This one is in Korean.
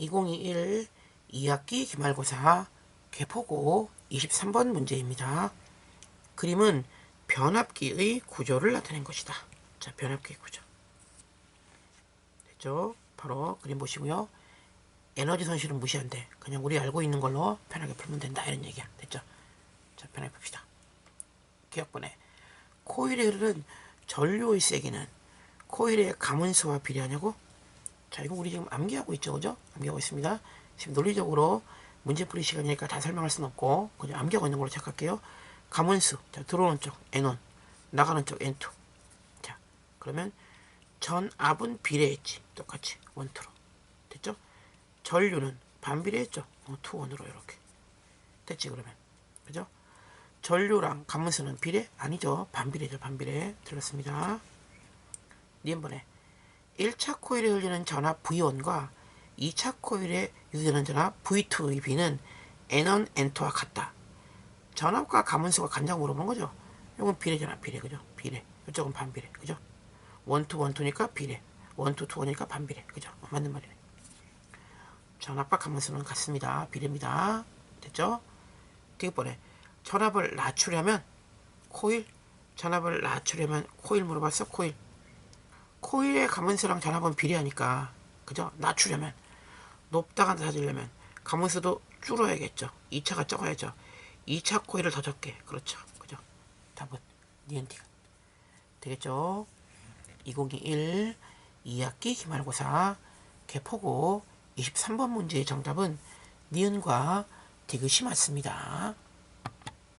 2021 2학기 기말고사 개포고 23번 문제입니다. 그림은 변압기의 구조를 나타낸 것이다. 자, 변압기의 구조. 됐죠? 바로 그림 보시고요. 에너지 손실은 무시한대. 그냥 우리 알고 있는 걸로 편하게 풀면 된다. 이런 얘기야. 됐죠? 자, 편하게 봅시다. 기억번에 코일에 흐르는 전류의 세기는 코일의 가문수와 비례하냐고? 자, 이거 우리 지금 암기하고 있죠, 그죠? 암기하고 있습니다. 지금 논리적으로 문제풀이 시간이니까 다 설명할 수는 없고, 그냥 암기하고 있는 걸로 착각할게요. 가문수, 자, 들어오는 쪽 N1, 나가는 쪽 N2. 자, 그러면 전압은 비례했지. 똑같이, 원투로. 됐죠? 전류는 반비례했죠? 어, 투 원으로 이렇게. 됐지, 그러면. 그죠? 전류랑 가문수는 비례? 아니죠. 반비례죠, 반비례. 틀렸습니다. 니은번에 1차 코일에 흘리는 전압 V1과 2차 코일에 유지되는 전압 V2의 B는 N1, N2와 같다. 전압과 가문수가 간장 물어보는 거죠. 이건 비례잖아, 비례, 그죠? 비례. 이쪽은 반비례, 그죠? 원투 원투니까 비례, 원투 투원이니까 반비례, 그죠? 어, 맞는 말이네. 전압과 가문수는 같습니다. 비례입니다. 됐죠? 뒤번에 전압을 낮추려면 코일, 전압을 낮추려면 코일 물어봤어, 코일. 코일의 가문수랑 전압은 비례하니까 그죠? 낮추려면 높다가 낮으려면 가문수도 줄어야겠죠. 2차가 적어야죠. 2차 코일을 더 적게 그렇죠. 그죠? 답은 니은티가 되겠죠? 2021 2학기 기말고사 개포고 23번 문제의 정답은 니은과 디귿이 맞습니다.